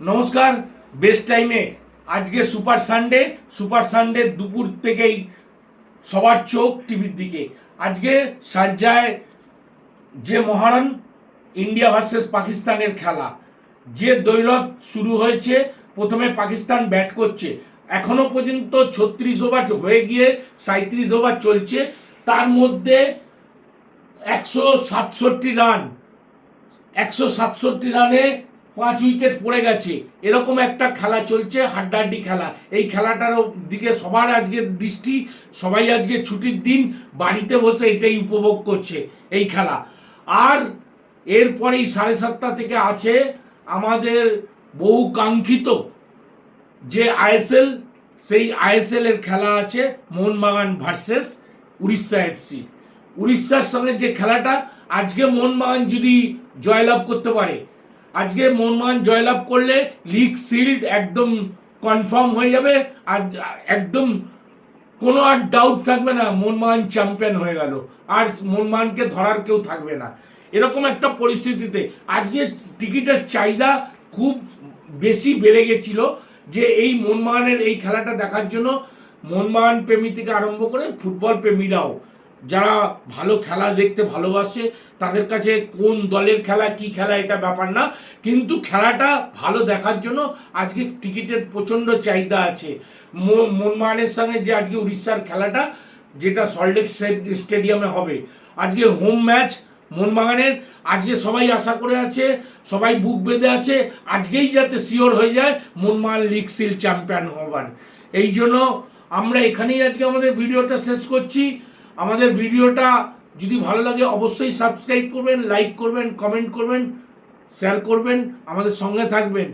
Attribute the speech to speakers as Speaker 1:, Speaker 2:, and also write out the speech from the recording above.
Speaker 1: নমস্কার বেস্ট টাইমে আজকে সুপার সানডে সুপার সানডে দুপুর থেকেই সবার চোখ টিভির দিকে। আজকে সারজায় যে মহারণ ইন্ডিয়া ভার্সেস পাকিস্তানের খেলা, যে দৈরত শুরু হয়েছে, প্রথমে পাকিস্তান ব্যাট করছে, এখনও পর্যন্ত ছত্রিশ ওভার হয়ে গিয়ে সাঁত্রিশ ওভার চলছে, তার মধ্যে একশো সাতষট্টি রান একশো সাতষট্টি রানে পাঁচ উইকেট পড়ে গেছে। এরকম একটা খেলা চলছে, হাড্ডাহাড্ডি খেলা। এই খেলাটার দিকে সবার আজকে দৃষ্টি, সবাই আজকে ছুটির দিন বাড়িতে বসে এটাই উপভোগ করছে এই খেলা। আর এরপরেই সাড়ে সাতটা থেকে আছে আমাদের বহু কাঙ্ক্ষিত যে আইএসএল, সেই আইএসএল এর খেলা আছে, মোহনবাগান ভার্সেস উড়িষ্যা এফসি উড়িষ্যার সঙ্গে যে খেলাটা, আজকে মোহনবাগান যদি জয়লাভ করতে পারে আজকে মোহনবাগান জয়লাভ করলে লিগ সিল্ড একদম কনফার্ম হয়ে যাবে। আর একদম কোনো আর ডাউট থাকবে না মোহনবাগান চ্যাম্পিয়ন হয়ে গেল। আর মোহনবাগানকে ধরার কেউ থাকবে না। এরকম একটা পরিস্থিতিতে আজকে টিকিটের চাহিদা খুব বেশি বেড়ে গেছিল যে এই মোহনবাগানের এই খেলাটা দেখার জন্য মোহনবাগান প্রেমী থেকে আরম্ভ করে ফুটবল প্রেমীরাও যারা ভালো খেলা দেখতে ভালোবাসে, তাদের কাছে কোন দলের খেলা, কি খেলা, এটা ব্যাপার না। কিন্তু খেলাটা ভালো দেখার জন্য আজকে টিকিটের প্রচণ্ড চাহিদা আছে। মোহনবাগানের সঙ্গে যে আজকে উড়িষ্যার খেলাটা, যেটা সল্টলেক স্টেডিয়ামে হবে। আজকে হোম ম্যাচ মোহনবাগানের। আজকে সবাই আশা করে আছে, সবাই বুক বেঁধে আছে, আজকেই যাতে শিওর হয়ে যায় মোহনবাগান লিগ সিল চ্যাম্পিয়ন হবার। এই জন্য আমরা এখানেই আজকে আমাদের ভিডিওটা শেষ করছি। আমাদের ভিডিওটা যদি ভালো লাগে, অবশ্যই সাবস্ক্রাইব করবেন লাইক করবেন কমেন্ট করবেন শেয়ার করবেন, আমাদের সঙ্গে থাকবেন।